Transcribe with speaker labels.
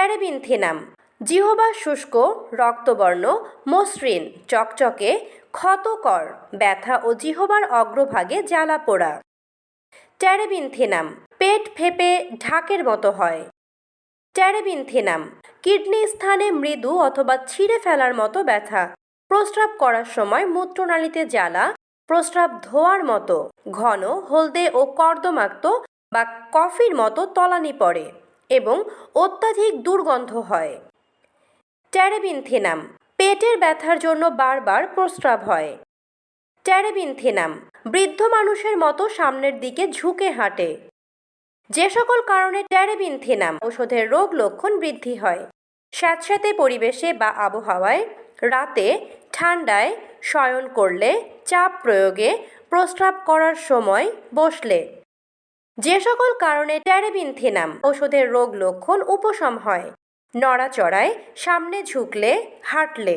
Speaker 1: ট্যারেবিনথিনাম জিহবা শুষ্ক, রক্তবর্ণ, মসৃণ, চকচকে, ক্ষতকর, ব্যথা ও জিহবার অগ্রভাগে জ্বালা পোড়া। ট্যারেবিনথিনাম পেট ফেপে ঢাকের মতো হয়। ট্যারেবিনথিনাম কিডনি স্থানে মৃদু অথবা ছিঁড়ে ফেলার মতো ব্যথা। প্রস্রাব করার সময় মূত্রনালীতে জ্বালা, প্রস্রাব ধোয়ার মতো, ঘন, হলদে ও কর্দমাক্ত বা কফির মতো তলানি পড়ে। এবং অত্যাধিক দুর্গন্ধ হয়। ট্যারেবিনথিনাম পেটের ব্যথার জন্য বারবার প্রস্রাব হয়। ট্যারেবিনথিনাম বৃদ্ধ মানুষের মতো সামনের দিকে ঝুঁকে হাঁটে। যে সকল কারণে ট্যারেবিনথিনাম ওষুধের রোগ লক্ষণ বৃদ্ধি হয়। স্যাঁতস্যাঁতে পরিবেশে বা আবহাওয়ায়, রাতে, ঠান্ডায়, শয়ন করলে, চাপ প্রয়োগে, প্রস্রাব করার সময় বসলে যে সকল কারণে ট্যারেবিনথিনাম ওষুধের রোগ লক্ষণ উপশম হয়। নড়াচড়ায় সামনে ঝুঁকলে হাঁটলে।